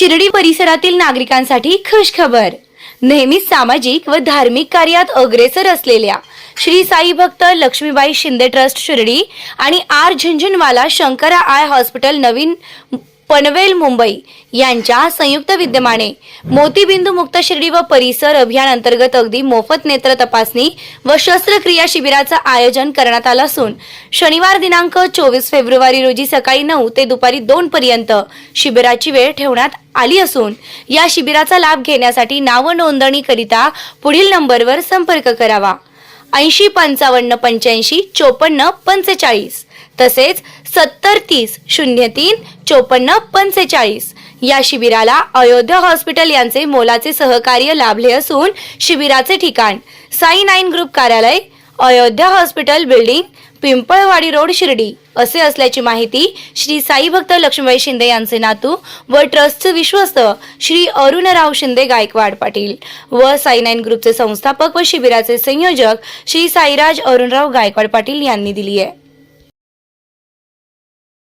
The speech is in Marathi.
शिर्डी परिसरातील नागरिकांसाठी खुशखबर. नेहमीच सामाजिक व धार्मिक कार्यात अग्रेसर असलेल्या श्री साई भक्त लक्ष्मीबाई शिंदे ट्रस्ट शिर्डी आणि R Jhunjhunwala Shankara eye hospital नवीन पनवेल मुंबई यांच्या संयुक्त विद्यमाने मोतीबिंदू मुक्त शिर्डी व परिसर अभियान अंतर्गत अगदी मोफत नेत्र तपासणी व शस्त्रक्रिया शिबिराचं आयोजन करण्यात आलं असून शनिवार दिनांक चोवीस फेब्रुवारी रोजी सकाळी नऊ ते दुपारी दोन पर्यंत शिबिराची वेळ ठेवण्यात आली असून या शिबिराचा लाभ घेण्यासाठी नाव नोंदणीकरिता पुढील नंबरवर संपर्क करावा. ऐंशी पंचावन्न पंच्याऐंशी चोपन्न पंचेचाळीस तसेच सत्तर तीस शून्य तीन चोपन्न पंचेचाळीस. या शिबिराला अयोध्या हॉस्पिटल यांचे मोलाचे सहकार्य लाभले असून शिबिराचे ठिकाण साई नाईन ग्रुप कार्यालय Ayodhya hospital building Pimpalwadi road Shirdi असे असल्याची माहिती श्री साई भक्त लक्ष्मीबाई शिंदे यांचे नातू व ट्रस्टचे विश्वस्त श्री अरुणराव शिंदे गायकवाड पाटील व साई नाईन ग्रुपचे संस्थापक व शिबिराचे संयोजक श्री साईराज अरुणराव गायकवाड पाटील यांनी दिली आहे.